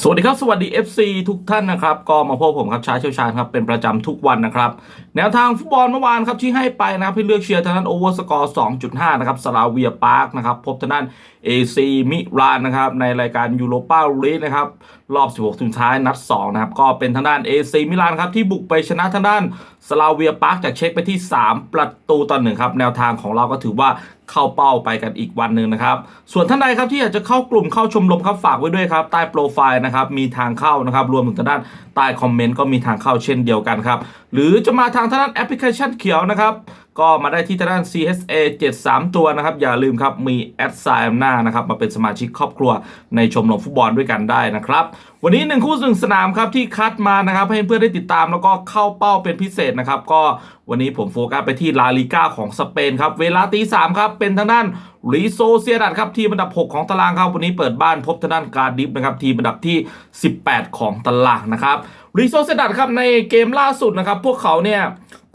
สวัสดีครับ สวัสดี FC ทุกท่านนะครับ ก็มาพบผมครับชาเชี่ยวชาญครับ เป็นประจำทุกวันนะครับ แนวทางฟุตบอลเมื่อวานครับ ที่ให้ไปนะครับให้เลือกเชียร์ทางด้านโอเวอร์สกอร์ 2.5 นะครับสลาเวียปาร์คนะครับ พบทางด้าน AC มิรานนะครับ ในรายการยูโรปาลีกนะครับ รอบ 16ทีมท้ายนัด 2 นะครับ ก็เป็นทางด้าน AC มิลานครับ ที่บุกไปชนะทางด้านสลาเวียปาร์คจากเช็คไปที่ 3 ประตูต่อหนึ่งครับแนวทางของเราก็ถือว่าเข้าเป้าไปกันอีกวันหนึ่งนะครับ ส่วนท่านใดครับที่อยากจะเข้ากลุ่มเข้าชมรมครับฝากไว้ด้วยครับ ใต้โปรไฟล์นะครับมีทางเข้านะครับ รวมถึงทางด้านใต้คอมเมนต์ก็มีทางเข้าเช่นเดียวกันครับ หรือจะมาทางทางด้านแอปพลิเคชันเขียวนะครับ ก็มาได้ที่ทางด้าน CSA 73 ตัวนะครับ อย่าลืมครับ มีแอดไซน์หน้านะครับ มาเป็นสมาชิกครอบครัวในชมรมฟุตบอลด้วยกันได้นะครับ วันนี้หนึ่งคู่หนึ่งสนามครับ ที่คัดมานะครับ ให้เพื่อนได้ติดตามแล้วก็เข้าเป้าเป็นพิเศษนะครับ ก็วันนี้ผมโฟกัสไปที่ลาลิก้าของสเปนครับ เวลาตีสามครับ เป็นทางด้านรีโซเซียดัดครับทีมอันดับ 6 ของตารางครับวันนี้เปิดบ้านพบทางด้านการดิฟนะครับทีมอันดับที่ 18 ของตารางนะครับรีโซเซียดัดครับในเกมล่าสุดนะครับพวกเขาเนี่ย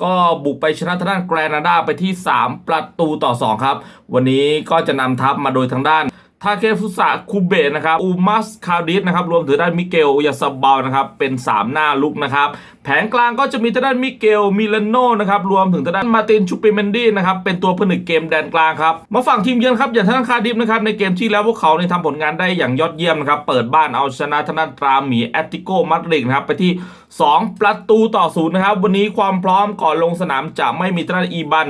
ก็บุกไปชนะทางด้านแกรนาดาไปที่ 3 ประตูต่อ 2 ครับ วันนี้ก็จะนำทัพมาโดยทางด้าน ทาเคฟุสะคูเบะนะครับอูมัสคาดิสนะครับรวมถึงด้านมิเกลยาซาบาลนะครับเป็น 3 หน้าลุกนะครับแผงกลางก็จะมีทางด้านมิเกลมิเลโนนะครับรวมถึงทางด้านมาตินชูปิเมนดี้นะครับเป็นตัวผนึกเกมแดนกลางครับมาฝั่งทีมเยือนครับอย่างทางด้านคาดิฟนะครับในเกมที่แล้วพวกเขาเนี่ยทำผลงานได้อย่างยอดเยี่ยมนะครับเปิดบ้านเอาชนะทางด้านตราหมีแอตติโกมาดริดนะครับไปที่ 2 ประตูต่อศูนย์นะครับวันนี้ความพร้อมก่อนลงสนามจะไม่มีทางด้านอีบัน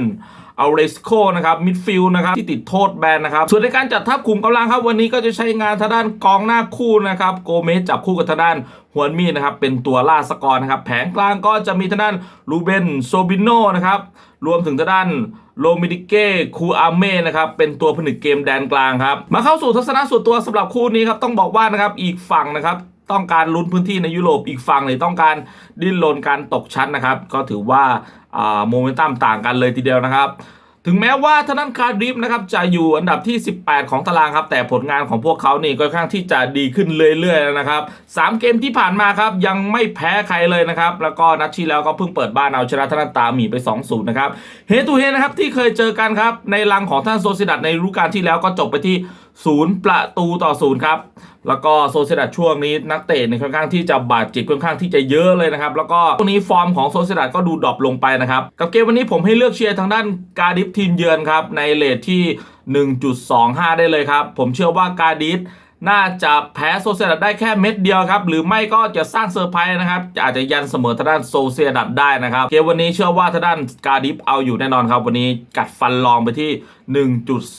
เอาเรสโคนะครับมิดฟิลด์นะครับที่ติดโทษแบนนะครับส่วนในการจัดทัพคุมกำลังครับวันนี้ก็จะใช้งานทางด้านกองหน้าคู่นะครับโกเมสจับคู่กับทางด้านฮวนมีนะครับเป็นตัวล่าสกอร์นะครับแผงกลางก็จะมีทางด้านลูเบนโซบิโนนะครับรวมถึงทางด้านโลมิดิเก้คูอาเม่นะครับเป็นตัวผนึกเกมแดนกลางครับมาเข้าสู่ทัศนะส่วนตัวสำหรับคู่นี้ครับต้องบอกว่านะครับอีกฝั่งนะครับ ต้องการลุ้นพื้นที่ในยุโรปอีกฝั่งเลยต้องการดิ้นรนการตกชั้นนะครับ ก็ถือว่าโมเมนตัมต่างกันเลยทีเดียวนะครับ ถึงแม้ว่าทางด้นคารดิฟนะครับจะอยู่อันดับที่ 18 ของตารางครับ แต่ผลงานของพวกเขานี่ค่อนข้างที่จะดีขึ้นเรื่อยๆนะครับสามเกมที่ผ่านมาครับยังไม่แพ้ใครเลยนะครับ แล้วก็นัดที่แล้วก็เพิ่งเปิดบ้านเอาชนะทางด้นตาหมีไป 2-0 นะครับเฮตูเฮนะครับที่เคยเจอกันครับในรังของท่านโซซิดัดในฤดูกาลที่แล้วก็จบไปที่0 ประตูต่อ 0 ครับ แล้วก็โซเซดัตช่วงนี้นักเตะเนี่ยค่อนข้างที่จะบาดเจ็บค่อนข้างที่จะเยอะเลยนะครับ แล้วก็ช่วงนี้ฟอร์มของโซเซดัตก็ดูดรอปลงไปนะครับ กับเกมวันนี้ผมให้เลือกเชียร์ทางด้านการดิฟทีมเยือนครับ ในเลทที่ 1.25 ได้เลยครับ ผมเชื่อว่าการดิฟ น่าจะแพ้โซเซียดัดได้แค่เม็ดเดียวครับ หรือไม่ก็จะสร้างเซอร์ไพรส์นะครับ อาจจะยันเสมอทางด้านโซเซียดัดได้นะครับ เกมวันนี้เชื่อว่าทางด้านกาดิฟเอาอยู่แน่นอนครับ วันนี้กัดฟันลองไปที่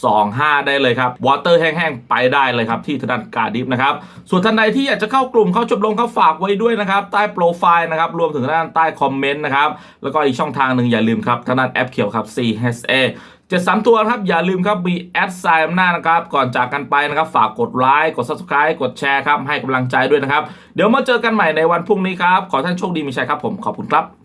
1.25 ได้เลยครับ วอเตอร์แห้งๆ ไปได้เลยครับ ที่ทางด้านกาดิฟนะครับ ส่วนท่านใดที่อยากจะเข้ากลุ่มเข้าชมรมเขาฝากไว้ด้วยนะครับ ใต้โปรไฟล์นะครับ รวมถึงทางด้านใต้คอมเมนต์นะครับ แล้วก็อีกช่องทางหนึ่งอย่าลืมครับทางด้านแอปเขียวครับ CHA จ็ดสามตัวครับ อย่าลืมครับ มีแอดไซน์อำนาจนะครับ ก่อนจากกันไปนะครับ ฝากกดไลค์กด subscribe กดแชร์ครับ ให้กำลังใจด้วยนะครับ เดี๋ยวมาเจอกันใหม่ในวันพรุ่งนี้ครับ ขอท่านโชคดีมีชัยครับผมขอบคุณครับ